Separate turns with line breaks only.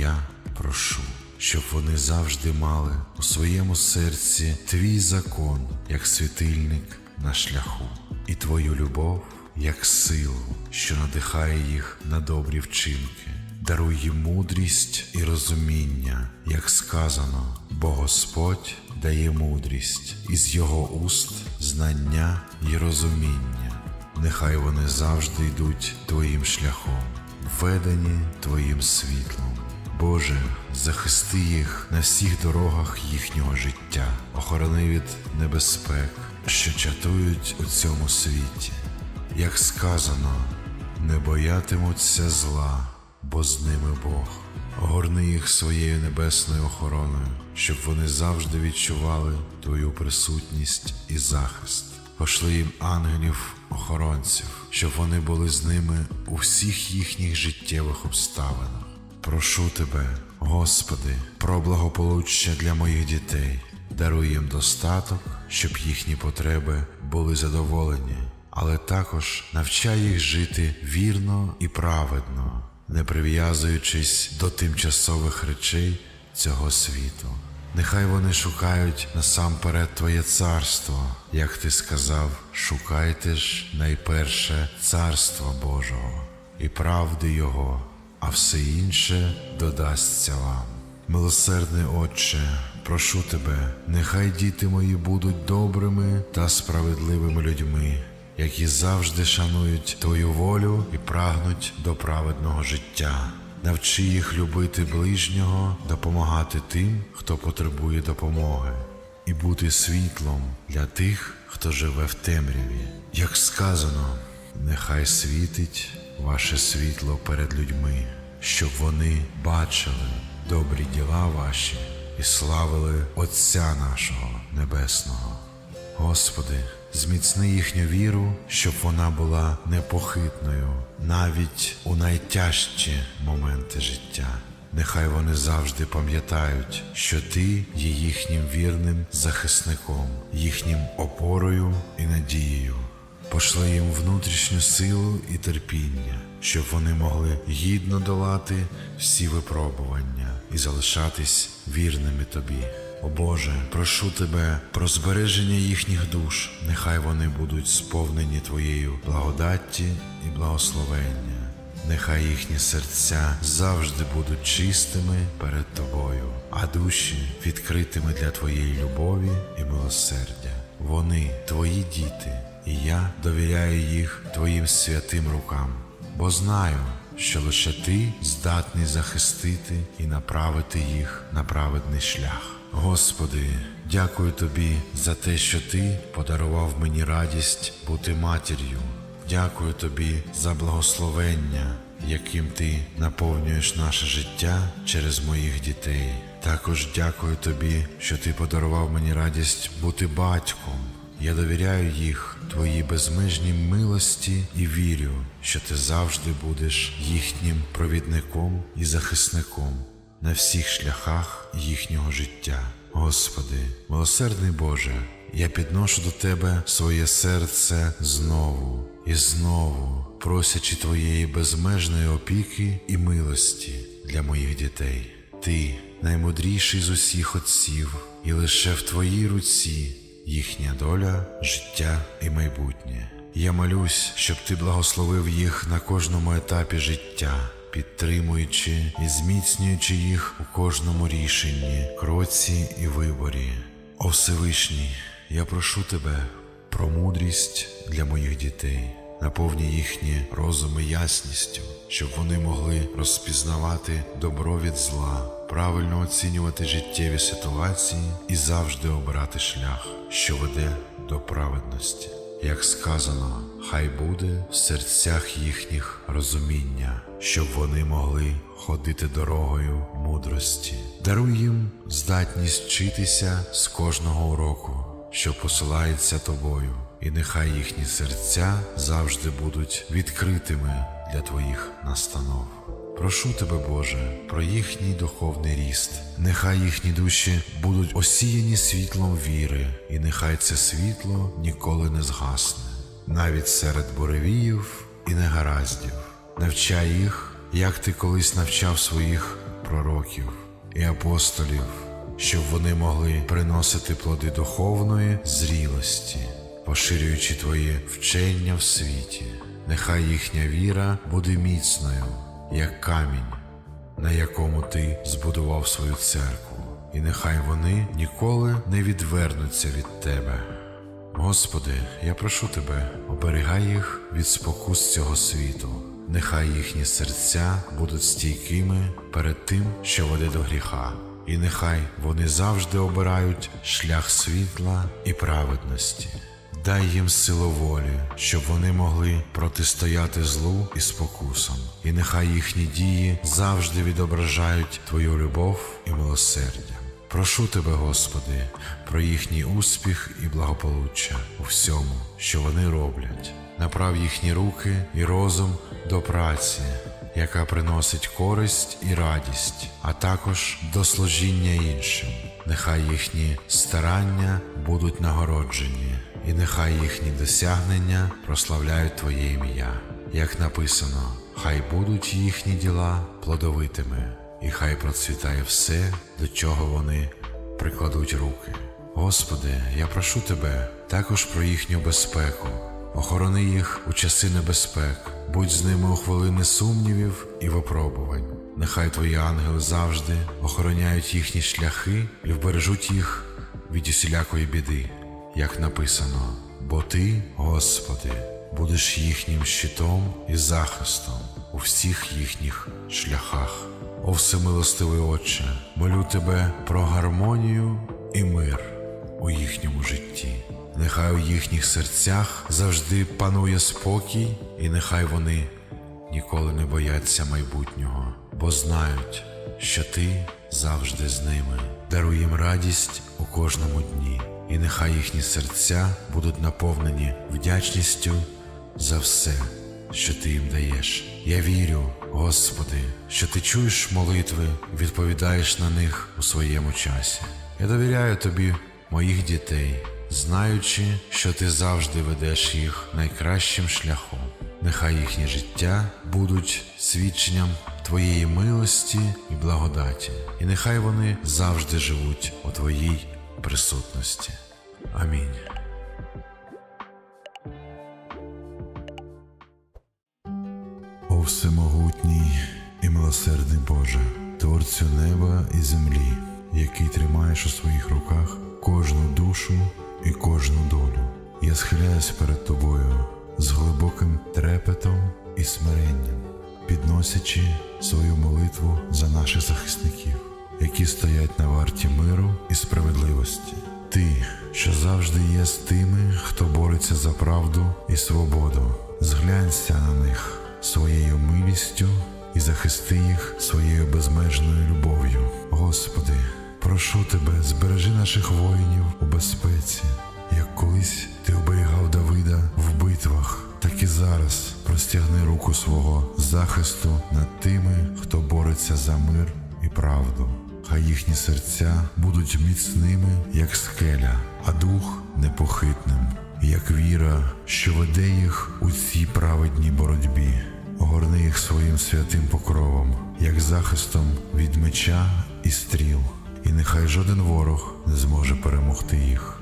я прошу, щоб вони завжди мали у своєму серці твій закон, як світильник на шляху, і твою любов, як силу, що надихає їх на добрі вчинки. Даруй їм мудрість і розуміння, як сказано, бо Господь дає мудрість, і з його уст знання і розуміння. Нехай вони завжди йдуть твоїм шляхом, ведені твоїм світлом. Боже, захисти їх на всіх дорогах їхнього життя, охорони від небезпек, що чатують у цьому світі. Як сказано, не боятимуться зла, бо з ними Бог. Огорни їх своєю небесною охороною, щоб вони завжди відчували Твою присутність і захист. Пошли їм ангелів-охоронців, щоб вони були з ними у всіх їхніх життєвих обставинах. Прошу тебе, Господи, про благополуччя для моїх дітей. Даруй їм достаток, щоб їхні потреби були задоволені, але також навчай їх жити вірно і праведно, не прив'язуючись до тимчасових речей цього світу. Нехай вони шукають насамперед Твоє царство, як ти сказав, шукайте ж найперше царство Божого і правди Його, а все інше додасться вам. Милосердний Отче, прошу тебе, нехай діти мої будуть добрими та справедливими людьми, які завжди шанують Твою волю і прагнуть до праведного життя. Навчи їх любити ближнього, допомагати тим, хто потребує допомоги, і бути світлом для тих, хто живе в темряві. Як сказано, нехай світить ваше світло перед людьми, щоб вони бачили добрі діла ваші і славили Отця нашого Небесного. Господи, зміцни їхню віру, щоб вона була непохитною навіть у найтяжчі моменти життя. Нехай вони завжди пам'ятають, що ти є їхнім вірним захисником, їхнім опорою і надією. Пошли їм внутрішню силу і терпіння, щоб вони могли гідно долати всі випробування і залишатись вірними тобі. О Боже, прошу тебе про збереження їхніх душ, нехай вони будуть сповнені Твоєю благодатті і благословення. Нехай їхні серця завжди будуть чистими перед Тобою, а душі відкритими для Твоєї любові і милосердя. Вони Твої діти, і я довіряю їх Твоїм святим рукам, бо знаю, що лише Ти здатний захистити і направити їх на праведний шлях. Господи, дякую Тобі за те, що Ти подарував мені радість бути матір'ю. Дякую Тобі за благословення, яким Ти наповнюєш наше життя через моїх дітей. Також дякую Тобі, що Ти подарував мені радість бути батьком. Я довіряю їх Твоїй безмежній милості і вірю, що Ти завжди будеш їхнім провідником і захисником на всіх шляхах їхнього життя. Господи, милосердний Боже, я підношу до Тебе своє серце знову і знову, просячи Твоєї безмежної опіки і милості для моїх дітей. Ти наймудріший з усіх отців, і лише в Твоїй руці їхня доля, життя і майбутнє. Я молюсь, щоб ти благословив їх на кожному етапі життя, підтримуючи і зміцнюючи їх у кожному рішенні, кроці і виборі. О Всевишній, я прошу тебе про мудрість для моїх дітей. Наповні їхні розуми ясністю, щоб вони могли розпізнавати добро від зла, правильно оцінювати життєві ситуації і завжди обирати шлях, що веде до праведності. Як сказано, хай буде в серцях їхніх розуміння, щоб вони могли ходити дорогою мудрості. Даруй їм здатність вчитися з кожного уроку, що посилається тобою, і нехай їхні серця завжди будуть відкритими для твоїх настанов. Прошу тебе, Боже, про їхній духовний ріст. Нехай їхні душі будуть осіяні світлом віри, і нехай це світло ніколи не згасне, навіть серед буревіїв і негараздів. Навчай їх, як ти колись навчав своїх пророків і апостолів, щоб вони могли приносити плоди духовної зрілості, поширюючи Твоє вчення в світі. Нехай їхня віра буде міцною, як камінь, на якому ти збудував свою церкву, і нехай вони ніколи не відвернуться від тебе. Господи, я прошу тебе, оберігай їх від спокус цього світу. Нехай їхні серця будуть стійкими перед тим, що веде до гріха, і нехай вони завжди обирають шлях світла і праведності. Дай їм силу волі, щоб вони могли протистояти злу і спокусам, і нехай їхні дії завжди відображають Твою любов і милосердя. Прошу тебе, Господи, про їхній успіх і благополуччя у всьому, що вони роблять. Направ їхні руки і розум до праці, яка приносить користь і радість, а також до служіння іншим. Нехай їхні старання будуть нагороджені, і нехай їхні досягнення прославляють Твоє ім'я. Як написано, хай будуть їхні діла плодовитими, і хай процвітає все, до чого вони прикладуть руки. Господи, я прошу Тебе також про їхню безпеку. Охорони їх у часи небезпек, будь з ними у хвилини сумнівів і випробувань. Нехай Твої ангели завжди охороняють їхні шляхи і вбережуть їх від усілякої біди, як написано: бо Ти, Господи, будеш їхнім щитом і захистом у всіх їхніх шляхах. О всемилостивий Отче, молю Тебе про гармонію і мир у їхньому житті. Нехай у їхніх серцях завжди панує спокій, і нехай вони ніколи не бояться майбутнього, бо знають, що ти завжди з ними. Даруй їм радість у кожному дні, і нехай їхні серця будуть наповнені вдячністю за все, що ти їм даєш. Я вірю, Господи, що ти чуєш молитви, відповідаєш на них у своєму часі. Я довіряю тобі моїх дітей, знаючи, що ти завжди ведеш їх найкращим шляхом. Нехай їхнє життя будуть свідченням Твоєї милості і благодаті, і нехай вони завжди живуть у Твоїй присутності. Амінь. О всемогутній і милосердний Боже, Творцю неба і землі, який тримаєш у своїх руках кожну душу і кожну долю. Я схиляюсь перед тобою з глибоким трепетом і смиренням, підносячи свою молитву за наших захисників, які стоять на варті миру і справедливості. Ти, що завжди є з тими, хто бореться за правду і свободу, зглянься на них своєю милістю і захисти їх своєю безмежною любов'ю. Господи, прошу тебе, збережи наших воїнів у безпеці, як колись ти оберігав і зараз простягни руку свого захисту над тими, хто бореться за мир і правду. Хай їхні серця будуть міцними, як скеля, а дух непохитним, як віра, що веде їх у цій праведній боротьбі. Огорни їх своїм святим покровом, як захистом від меча і стріл, і нехай жоден ворог не зможе перемогти їх.